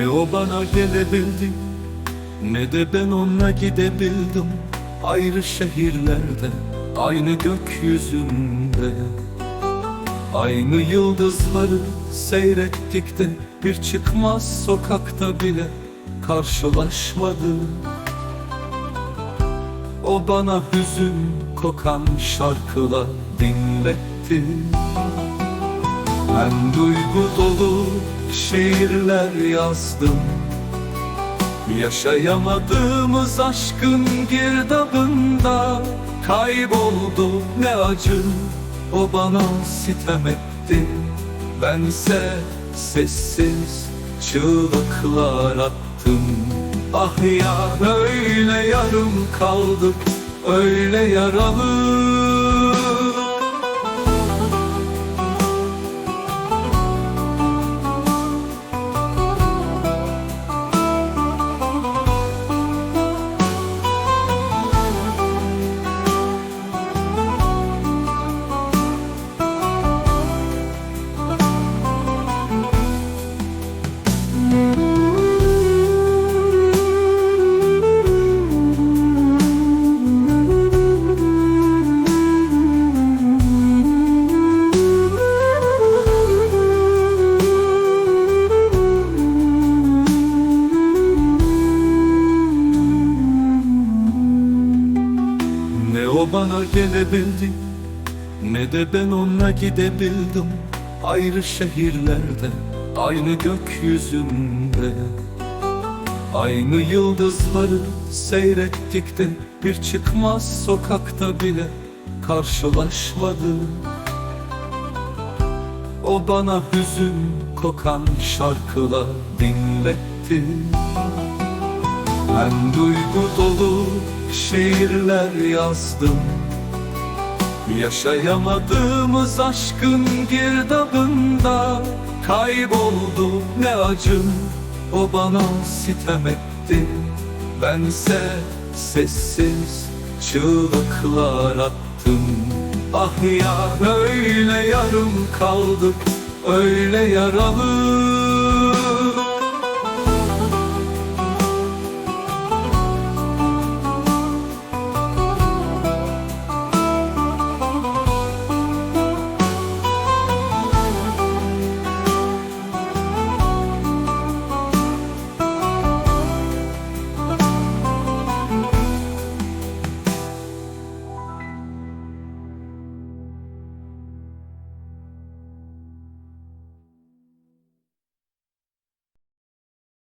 o bana gelebildi Ne de ben ona gidebildim. Ayrı şehirlerde Aynı gökyüzünde. Aynı yıldızları seyrettik de Bir çıkmaz sokakta bile karşılaşmadı. O bana hüzün kokan şarkılar dinletti Ben duygu dolu şiirler yazdım. Yaşayamadığımız aşkın girdabında Kayboldu ne acı. O bana sitem etti. Bense sessiz çığlıklar attım. Ah ya öyle yarım kaldık öyle yaralı bana gelebildi. Ne de ben ona gidebildim. Ayrı şehirlerde Aynı gökyüzünde. Aynı yıldızları seyrettik de Bir çıkmaz sokakta bile karşılaşmadı. O bana hüzün kokan şarkılar dinletti. Ben duygu dolu şiirler yazdım. Yaşayamadığımız aşkın girdabında Kayboldu ne acım o bana sitem etti. Bense sessiz çığlıklar attım. Ah ya öyle yarım kaldık öyle yaralı